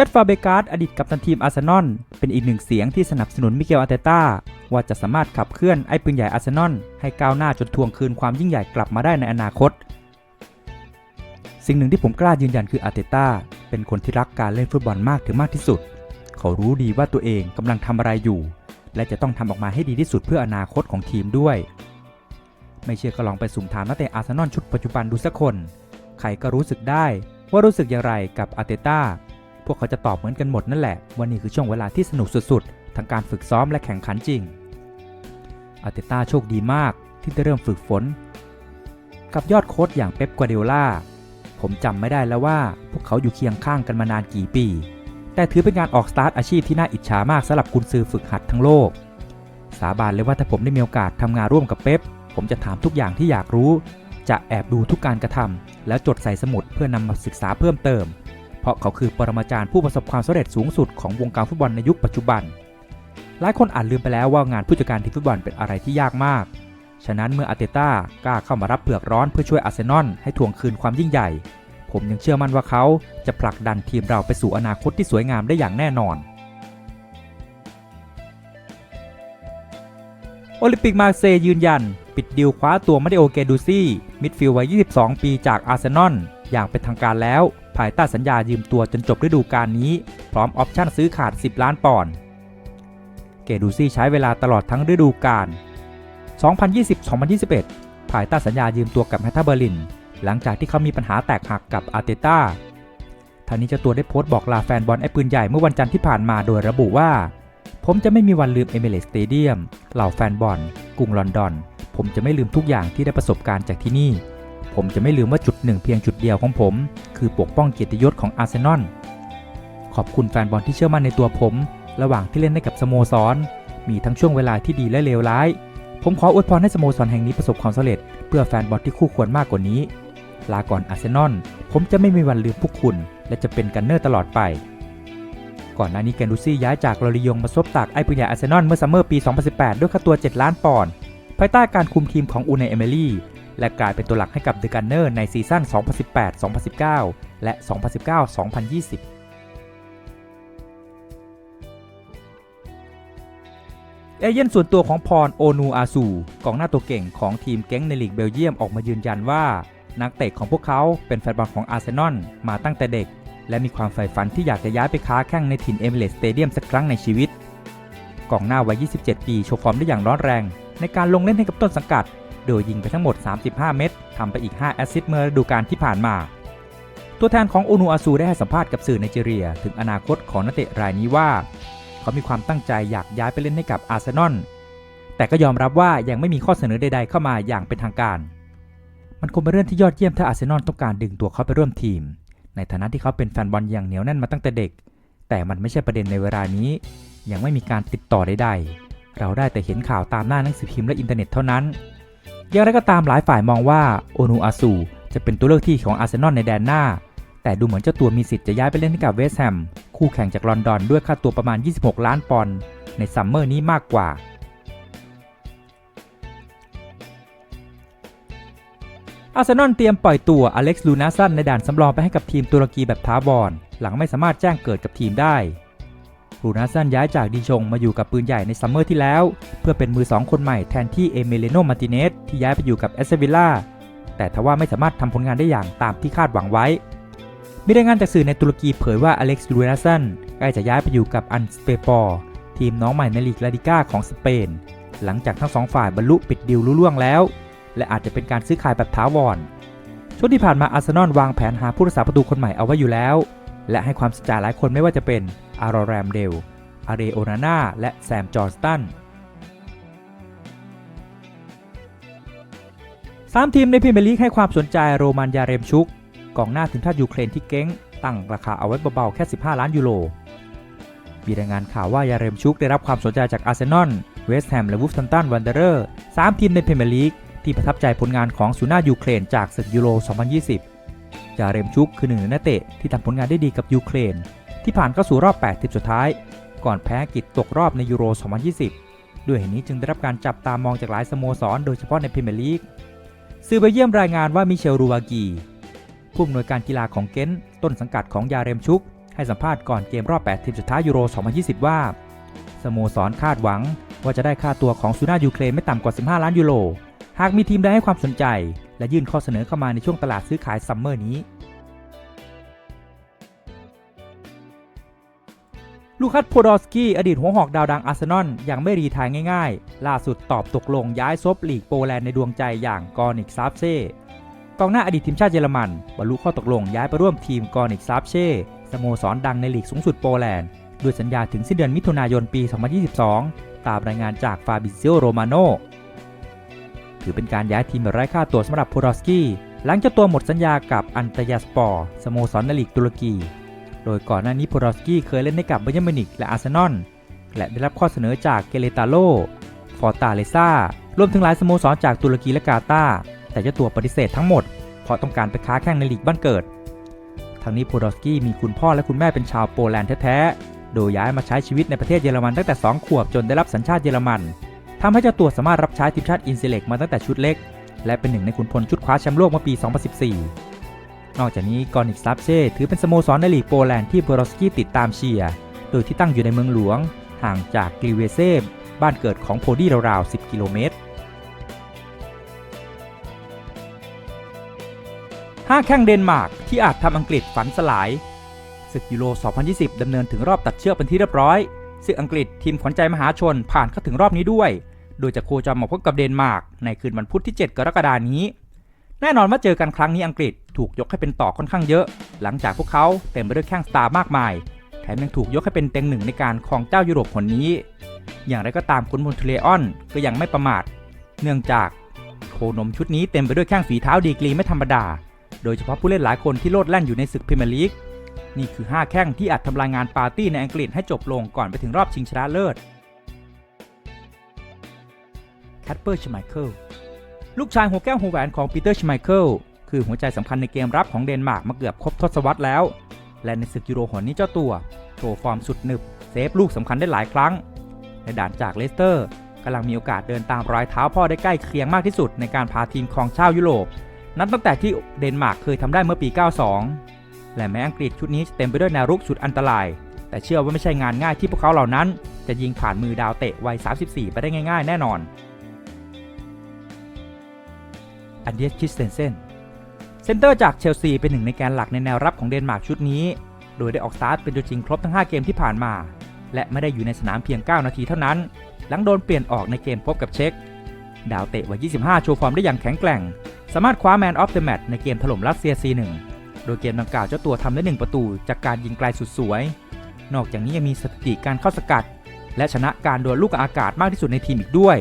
ชตฟาเบการ์ดอดีตกัปตันทีมอาร์เซนอลเป็นอีกหนึ่งเสียงที่สนับสนุนมิเกลอาร์เตต้าว่าจะสามารถขับเคลื่อนไอ้ปืนใหญ่อาร์เซนอลให้ก้าวหน้าจนทวงคืนความยิ่งใหญ่กลับมาได้ในอนาคต สิ่งหนึ่งที่ผมกล้ายืนยันคืออาร์เตต้าเป็นคนที่รักการเล่นฟุตบอลมากถึงมากที่สุด เขารู้ดีว่าตัวเองกำลังทำอะไรอยู่ และจะต้องทำออกมาให้ดีที่สุดเพื่ออนาคตของทีมด้วย ไม่เชื่อก็ลองไปสุ่มถามนักเตะอาร์เซนอลชุดปัจจุบันดูสักคน ใครก็รู้สึกได้ว่ารู้สึกอย่างไรกับอาร์เตต้า พวกเขาจะตอบเหมือนกันหมดนั่นแหละว่านี่คือช่วงเวลาที่สนุกสุดๆ ทั้งการฝึกซ้อมและแข่งขันจริง อาร์เตต้าโชคดีมากที่ได้เริ่มฝึกฝน กับยอดโค้ชอย่างเป๊ปกัวเดล่า ผมจำไม่ได้แล้วว่าพวกเขาอยู่เคียงข้างกันมานานกี่ปี แต่ถือเป็นการออกสตาร์ทอาชีพที่น่าอิจฉามากสำหรับกุนซือฝึกหัดทั้งโลก สาบานเลยว่าถ้าผมได้มีโอกาสทำงานร่วมกับเป๊ปผมจะถามทุกอย่างที่อยากรู้ จะแอบดูทุกการกระทำแล้วจดใส่สมุดเพื่อนำมาศึกษาเพิ่มเติม ราะเขาคือปรมาจารย์ผู้ประสบความสำเร็จสูงสุดของวงการฟุตบอลในยุคปัจจุบัน หลายคนอาจลืมไปแล้วว่างานผู้จัดการทีมฟุตบอลเป็นอะไรที่ยากมาก ฉะนั้นเมื่ออาเตต้ากล้าเข้ามารับเปลือกร้อนเพื่อช่วยอาร์เซนอลให้ทวงคืนความยิ่งใหญ่ ผมยังเชื่อมั่นว่าเขาจะผลักดันทีมเราไปสู่อนาคตที่สวยงามได้อย่างแน่นอนโอลิมปิกมาเซยยืนยัน ปิดดีลคว้าตัวมาริโอเกดูซี่ มิดฟิลด์วัย 22 ปีจากอาร์เซนอล อย่างเป็นทางการแล้ว ภายใต้สัญญายืมตัวจนจบฤดูกาลนี้ พร้อมออปชั่นซื้อขาด 10 ล้านปอนด์เกดูซี่ใช้เวลาตลอดทั้งฤดูกาล 2020-2021 ภายใต้สัญญายืมตัวกับแฮตตาเบอร์ลิน หลังจากที่เขามีปัญหาแตกหักกับอาร์เตต้าทางนี้เจ้าตัวได้โพสต์บอกลาแฟนบอลไอ้ปืนใหญ่เมื่อวันจันทร์ที่ผ่านมาโดยระบุว่า ผมจะไม่มีวันลืมเอเมเรสสเตเดียมเหล่าแฟนบอลกรุงลอนดอน ผมจะไม่ลืมทุกอย่างที่ได้ประสบการณ์จากที่นี่ ผมจะไม่ลืมว่าจุดหนึ่งเพียงจุดเดียวของผม คือปกป้องเกียรติยศของอาร์เซนอล ขอบคุณแฟนบอลที่เชื่อมั่นในตัวผม ระหว่างที่เล่นให้กับสโมสร มีทั้งช่วงเวลาที่ดีและเลวร้าย ผมขออวยพรให้สโมสรแห่งนี้ประสบความสำเร็จ เพื่อแฟนบอลที่คู่ควรมากกว่านี้ ลาก่อนอาร์เซนอล ผมจะไม่มีวันลืมพวกคุณ และจะเป็นกันเนอร์ตลอดไป ก่อนหน้านี้แกนดูซี่ย้ายจากลอริยงมาซบตักไอ้ปืนใหญ่อาร์เซนอลเมื่อซัมเมอร์ปี 2018 ด้วยค่าตัว 7 ล้านปอนด์ภายใต้การคุมทีมของอูเนเอเมลี่ และกลายเป็นตัวหลักให้กับเดอะกันเนอร์ในซีซั่น 2018-2019 และ 2019-2020เอเย่นส่วนตัวของพรโอนูอาซูกองหน้าตัวเก่งของทีมเก้งในลีกเบลเยียมออกมายืนยันว่า นักเตะของพวกเขาเป็นแฟนบอลของอาร์เซนอลมาตั้งแต่เด็ก และมีความใฝ่ฝันที่อยากจะย้ายไปค้าแข่งในถิ่นเอมิเรตสเตเดียมสักครั้งในชีวิต กองหน้าวัย 27 ปี โชว์ฟอร์มได้อย่างร้อนแรง ในการลงเล่นให้กับต้นสังกัด โดยยิงไปทั้งหมด 35 เม็ดทำไปอีก 5 แอสซิสต์เมื่อฤดูกาลที่ผ่านมา ตัวแทนของโอนูอาซูได้ให้สัมภาษณ์กับสื่อไนจีเรีย ถึงอนาคตของนักเตะรายนี้ว่า เขามีความตั้งใจอยากย้ายไปเล่นให้กับอาร์เซนอลแต่ก็ยอมรับว่ายังไม่มีข้อเสนอใดๆเข้ามาอย่างเป็นทางการ มันคงเป็นเรื่องที่ยอดเยี่ยมถ้าอาร์เซนอลต้องการดึงตัวเขาไปร่วมทีม ในฐานะที่เขาเป็นแฟนบอลอย่างเหนียวแน่นมาตั้งแต่เด็ก แต่มันไม่ใช่ประเด็นในเวลานี้ ยังไม่มีการติดต่อใดๆ เราได้แต่เห็นข่าวตามหน้าหนังสือพิมพ์และอินเทอร์เน็ตเท่านั้น อย่างไรก็ตามหลายฝ่ายมองว่าโอนูอาซูจะเป็นตัวเลือกที่ของอาร์เซนอลในแดนหน้า แต่ดูเหมือนเจ้าตัวมีสิทธิ์จะย้ายไปเล่นให้กับเวสต์แฮมคู่แข่งจากลอนดอนด้วยค่าตัวประมาณ 26 ล้านปอนด์ในซัมเมอร์นี้มากกว่า อาร์เซนอลเตรียมปล่อยตัวอเล็กซ์ลูนาสันในด่านสำรองไปให้กับทีมตุรกีแบบท้าวรหลังไม่สามารถแจ้งเกิดกับทีมได้ ลูนาสันย้ายจากดีชงมาอยู่กับปืนใหญ่ในซัมเมอร์ที่แล้ว เพื่อเป็นมือสองคนใหม่แทนที่เอเมเลโนมาร์ติเนสที่ย้ายไปอยู่กับเอสเซวิลล่าแต่ทว่าไม่สามารถทำผลงานได้อย่างตามที่คาดหวังไว้ มีรายงานจากสื่อในตุรกีเผยว่าอเล็กซ์ลูนาสันใกล้จะย้ายไปอยู่กับอันสเปปอร์ทีมน้องใหม่ในลีกลาดิก้าของสเปน หลังจากทั้งสองฝ่ายบรรลุปิดดีลลุล่วงแล้ว และอาจจะเป็นการซื้อขายแบบท้าวรช่วงที่ผ่านมาอาร์เซนอลวางแผนหาผู้รักษาประตูคนใหม่เอาไว้อยู่แล้ว และให้ความสนใจหลายคนไม่ว่าจะเป็น อารอแรมเดล อาเรโอนาน่า และแซมจอร์สตันสามทีมในพรีเมียร์ลีกให้ความสนใจโรมันยาเรมชุกกองหน้าทีมชาติยูเครนที่เก้ง ตั้งราคาเอาไว้เบาๆแค่ 15 ล้านยูโร มีรายงานข่าวว่ายาเรมชุกได้รับความสนใจจากอาร์เซนอล เวสต์แฮม และวูฟแฮมตันวันเดอร์สามทีมในพรีเมียร์ลีกที่ประทับใจผลงานของซูน่ายูเครนจากศึกยูโร 2020จาเรมชุกคือหนึ่งในนักเตะที่ทำผลงานได้ดีกับยูเครน ที่ผ่านเข้าสู่รอบ 8 ทีมสุดท้าย ก่อนแพ้กฤษตกรอบในยูโร 2020 ด้วยเหตุนี้จึงได้รับการจับตามองจากหลายสโมสร โดยเฉพาะในพรีเมียร์ลีกสื่อเบลเยี่ยมรายงานว่ามิเชลรูวากีผู้อำนวยการกีฬาของเกนต์ต้นสังกัดของยาเรมชุก ให้สัมภาษณ์ก่อนเกมรอบ 8 ทีมสุดท้ายยูโร 2020 ว่า สโมสรคาดหวังว่าจะได้ค่าตัวของซูน่ายูเครนไม่ต่ำกว่า 15 ล้านยูโร หากมีทีมใดให้ความสนใจ และยื่นข้อเสนอเข้ามาในช่วงตลาดซื้อขายซัมเมอร์นี้ ลูคัสโพดอสกี้อดีตหัวหอกดาวดังอาร์เซนอลยังไม่รีทายง่ายๆ ล่าสุดตอบตกลงย้ายซบลีกโปแลนด์ในดวงใจอย่างกอนิกซาฟเช่กองหน้าอดีตทีมชาติเยอรมันบรรลุข้อตกลงย้ายไปร่วมทีมกอนิกซาฟเช่สโมสรดังในลีกสูงสุดโปแลนด์ด้วยสัญญาถึงสิ้นเดือนมิถุนายนปี 2022 ตามรายงานจากฟาบิเซโอโรมาโนถือเป็นการย้ายทีมแบบไร้ค่าตัวสำหรับโพดอสกี้หลังเจากตัวหมดสัญญากับอันตยาสปอร์สโมสรในลีกตุรกี โดยก่อนหน้านี้โพดอสกี้เคยเล่นให้กับเบย์มินิกและอาร์เซนอลและได้รับข้อเสนอจากเกเรตาโลฟอร์ตาเลซ่ารวมถึงหลายสโมสรจากตุรกีและกาตาร์แต่เจ้าตัวปฏิเสธทั้งหมด เพราะต้องการไปค้าแข่งในลีกบ้านเกิด ทั้งนี้โพดอสกี้มีคุณพ่อและคุณแม่เป็นชาวโปแลนด์แท้ๆ โดยย้ายมาใช้ชีวิตในประเทศเยอรมันตั้งแต่ 2 ขวบจนได้รับสัญชาติเยอรมันทำให้เจ้าตัวสามารถรับใช้ทีมชาติอินเซเล็กมาตั้งแต่ชุดเล็ก และเป็นหนึ่งในขุนพลชุดคว้าแชมป์โลกเมื่อปี 2014 นอกจากนี้กอนิกซับเช่ถือเป็นสโมสรในลีกโปแลนด์ที่โพดอสกี้ติดตามเชียร์โดยที่ตั้งอยู่ในเมืองหลวง ห่างจากกลิเวเซบบ้านเกิดของโพดี้ราวๆ 10 กิโลเมตร 5 แข้งเดนมาร์กที่อาจทำอังกฤษฝันสลายศึกยูโร 2020 ดำเนินถึงรอบตัดเชือกเป็นที่เรียบร้อย ซึ่งอังกฤษทีมขวัญใจมหาชนผ่านเข้าถึงรอบนี้ด้วย โดยจะโคจรมาพบกับเดนมาร์กในคืนวันพุธที่ 7 กรกฎานี้ แน่นอนว่าเจอกันครั้งนี้อังกฤษ ถูกยกให้เป็นต่อค่อนข้างเยอะ หลังจากพวกเขาเต็มไปด้วยแข้งสตาร์มากมาย แถมยังถูกยกให้เป็นเต็งหนึ่งในการครองเจ้ายุโรปคนนี้ อย่างไรก็ตามคุณมอนเทเลออนก็ยังไม่ประมาท เนื่องจากโคนมชุดนี้เต็มไปด้วยแข้งฝีเท้าดีกรีไม่ธรรมดา โดยเฉพาะผู้เล่นหลายคนที่โลดแล่นอยู่ในศึกพรีเมียร์ลีก นี่คือ 5 แข้งที่อาจทำลายงานปาร์ตี้ในอังกฤษให้จบลงก่อนไปถึงรอบชิงชนะเลิศแคทเปอร์ชไมเคิลลูกชายหัวแก้วหัวแหวนของปีเตอร์ชไมเคิล คือหัวใจสำคัญในเกมรับของเดนมาร์กมาเกือบครบทศวรรษแล้ว และในศึกยูโรหนนี้เจ้าตัวโชว์ฟอร์มสุดหนึบเซฟลูกสำคัญได้หลายครั้ง ในด่านจากเลสเตอร์กำลังมีโอกาสเดินตามรอยเท้าพ่อได้ใกล้เคียงมากที่สุดในการพาทีมครองเจ้ายุโรป นับตั้งแต่ที่เดนมาร์กเคยทำได้เมื่อปี 92 และแม้อังกฤษชุดนี้จะเต็มไปด้วยแนวรุกสุดอันตราย แต่เชื่อว่าไม่ใช่งานง่ายที่พวกเขาเหล่านั้น จะยิงผ่านมือดาวเตะวัย 34 ไปได้ง่าย ๆ แน่นอนอันเดียสคิสเตนเซน เซนเตอร์จากเชลซีเป็นหนึ่งในแกนหลักในแนวรับของเดนมาร์กชุดนี้ โดยได้ออกสตาร์ทเป็นตัวจริงครบทั้ง 5 เกมที่ผ่านมา และไม่ได้อยู่ในสนามเพียง 9 นาทีเท่านั้น หลังโดนเปลี่ยนออกในเกมพบกับเช็กดาวเตะวัย 25 โชว์ฟอร์มได้อย่างแข็งแกร่ง สามารถคว้าแมนออฟเดอะแมตช์ในเกมถล่มรัสเซีย C1 โดยเกมดังกล่าวเจ้าตัวทำได้ 1 ประตูจากการยิงไกลสุดสวย นอกจากนี้ยังมีสถิติการเข้าสกัด และชนะการดวลลูกอากาศมากที่สุดในทีมอีกด้วย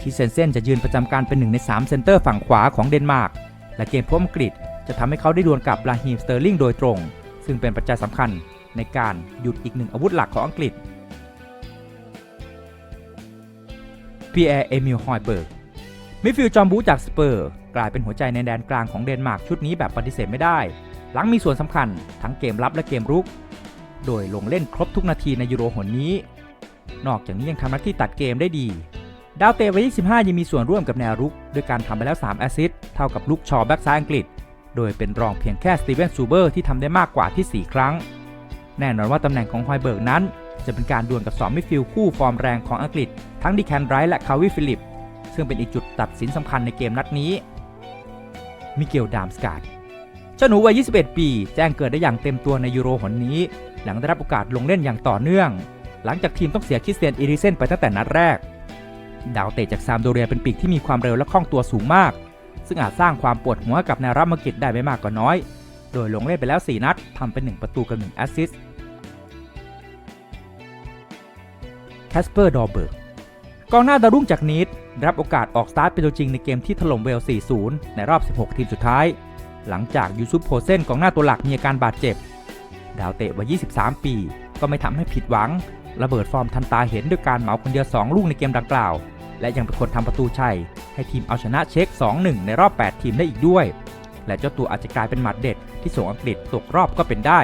คิเซนเซนจะยืนประจำการเป็นหนึ่งใน 3 เซนเตอร์ฝั่งขวาของเดนมาร์ก และเกมพบอังกฤษจะทำให้เขาได้ดวลกับลาฮีมสเตอร์ลิงโดยตรง ซึ่งเป็นปัจจัยสำคัญในการหยุดอีกหนึ่งอาวุธหลักของอังกฤษพีแอร์เอมิลฮอยเบิร์กมิดฟิลด์จอมบูจากสเปอร์ กลายเป็นหัวใจในแดนกลางของเดนมาร์กชุดนี้แบบปฏิเสธไม่ได้ หลังมีส่วนสำคัญทั้งเกมรับและเกมรุก โดยลงเล่นครบทุกนาทีในยูโรหนนี้ นอกจากนี้ยังทำหน้าที่ตัดเกมได้ดี ดาวเตะวัย25 ยังมีส่วนร่วมกับแนวรุก ด้วยการทำไปแล้ว 3 แอสซิสต์เท่ากับลูกชอแบ็กซ้ายอังกฤษ โดยเป็นรองเพียงแค่สตีเวนซูเบอร์ที่ทำได้มากกว่าที่ 4 ครั้ง แน่นอนว่าตำแหน่งของฮอยเบิร์กนั้น จะเป็นการดวลกับ2มิดฟิลด์คู่ฟอร์มแรงของอังกฤษ ทั้งดิแคนไรท์และคาวิฟิลิป ซึ่งเป็นอีกจุดตัดสินสำคัญในเกมนัดนี้ มิเกลดามสกาดเจ้าหนูวัย 21 ปี แจ้งเกิดได้อย่างเต็มตัวในยูโรหนนี้ หลังได้รับโอกาสลงเล่นอย่างต่อเนื่อง หลังจากทีมต้องเสียคริสเตียนอีริเซนไปตั้งแต่นัดแรก ดาวเตะจากซามโดเรียเป็นปีกที่มีความเร็วและคล่องตัวสูงมาก ซึ่งอาจสร้างความปวดหัวกับนวรับมากิจได้ไม่มากก็น้อย โดยลงเล่นไปแล้ว 4 นัดทำเป็น 1 ประตูกับ1แอสซิสต์แคสเปอร์ดอเบิร์กกองหน้าดาวรุ่งจากนีดรับโอกาสออกสตาร์ทเป็นตัวจริงในเกมที่ถล่มเวล 4-0 ในรอบ 16 ทีมสุดท้าย หลังจากยูซุปโพเซนกองหน้าตัวหลักมีอาการบาดเจ็บ ดาวเตะวัย 23 ปี ก็ไม่ทำให้ผิดหวัง ระเบิดฟอร์มทันตาเห็นด้วยการเหมาคนเดียว 2 ลูกในเกมดังกล่าว และยังเป็นคนทำประตูชัย ให้ทีมเอาชนะเช็ค 2-1 ในรอบ 8 ทีมได้อีกด้วย และเจ้าตัวอาจจะกลายเป็นหมัดเด็ดที่ส่งอังกฤษตกรอบก็เป็นได้